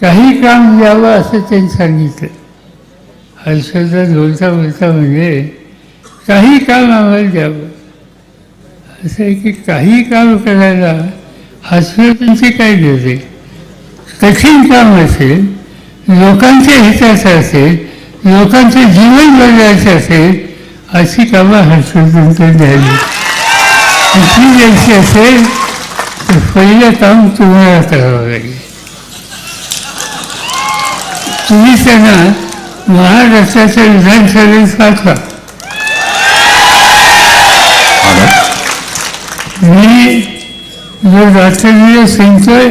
काही काम द्यावं असं त्यांनी सांगितलं. हर्षदा बोलता बोलता म्हणजे काही काम आम्हाला द्यावं. असं आहे की काही काम करायला हर्षवर्धनची काय देते? कठीण काम असेल लोकांच्या हिताचं असेल लोकांचं जीवन बदलायचं असेल अशी कामं हर्षवर्धन द्यावी. कुठली द्यायची असेल तर पहिलं काम तुम्हाला करावं लागेल. त्यांना महाराष्ट्राच्या विधानसभेत पाठवा. मी जो राष्ट्रवीय सांगतोय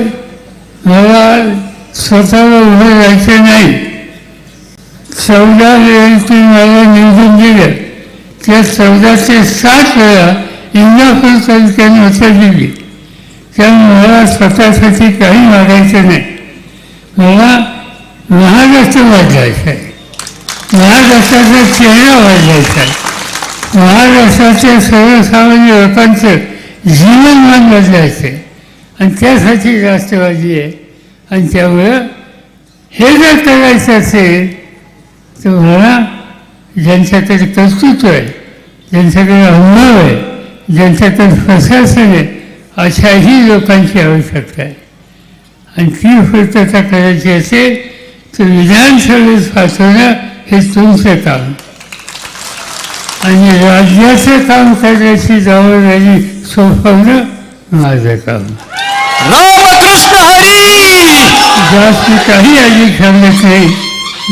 मला स्वतःला उभं राहायचं नाही. चौदा वेळेस तुम्ही मला निवडून दिलं. त्या चौदाचे सात वेळा इंदापूर तालुक्याने उत्तर दिली. त्यामुळे मला स्वतःसाठी काही मागायचं नाही. मला महाराष्ट्र वाढवायचा आहे महाराष्ट्राचा चेहरा वाजायचा आहे महाराष्ट्राच्या सर्वसामान्य लोकांचं जीवनमान बदलायचं आहे आणि त्यासाठी राष्ट्रवादी आहे. आणि त्यामुळं हे जर करायचं असेल तर मला ज्यांच्याकडे कर्तृत्व आहे ज्यांच्याकडे अनुभव आहे ज्यांच्याकडे प्रशासन आहे अशाही लोकांची आवश्यकता आहे. आणि ती पूर्तता करायची असेल तर विधानसभेत पाठवणं हे तुमचं काम. आणि राज्याचं काम करण्याची जबाबदारी सोपवणं माझं काम. रामकृष्ण हरी! जास्त काही अधिक सांगत नाही.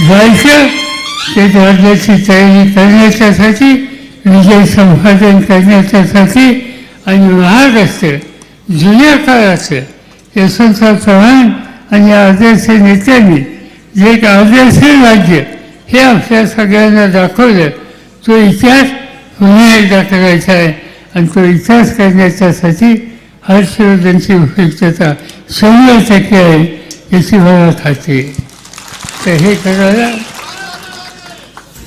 जायचं ते राज्याची तयारी करण्याच्यासाठी विजय संपादन करण्याच्यासाठी आणि महाराष्ट्र जुन्या काळाचं यशवंतराव चव्हाण आणि आदर्श नेत्यांनी जे एक आदर्श राज्य हे आपल्या सगळ्यांना दाखवलं. तो इतिहास पुन्हा एकदा करायचा आहे आणि तो इतिहास करण्याच्यासाठी हर्षवर्धनची उपयुक्तता शंभर टक्के आहे याची मला खात्री तर हे करायला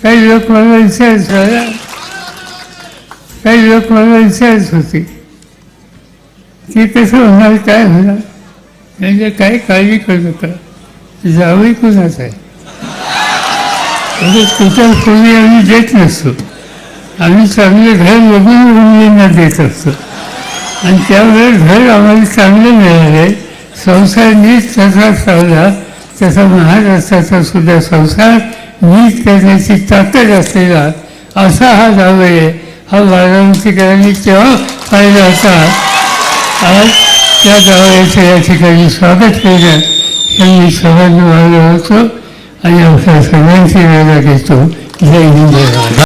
काही लोक मला विचारत झाला काही लोक मला विचारत होते. की कसं होणार काय होणार? म्हणजे काही काळजी करू नका जावई कुणाच आहे? म्हणजे कुठं कोणी आम्ही देत नसतो. आम्ही चांगले घर बघून मुलींना देत असतो. आणि त्यावेळेस घर आम्हाला चांगलं मिळाले. संसार नीट तसा चालला. तसा महाराष्ट्राचा सुद्धा संसार नीट करण्याची ताकद असलेला असा हा जावई आहे. हा बारामतीकरांनी तेव्हा पाहिला होता. आज त्या जावयाचं या ठिकाणी स्वागत केलं. हे मी सर्वांना मागलो होतो आणि आपल्या सगळ्यांची वेळा घेतो जय हिंद जय महाराष्ट्र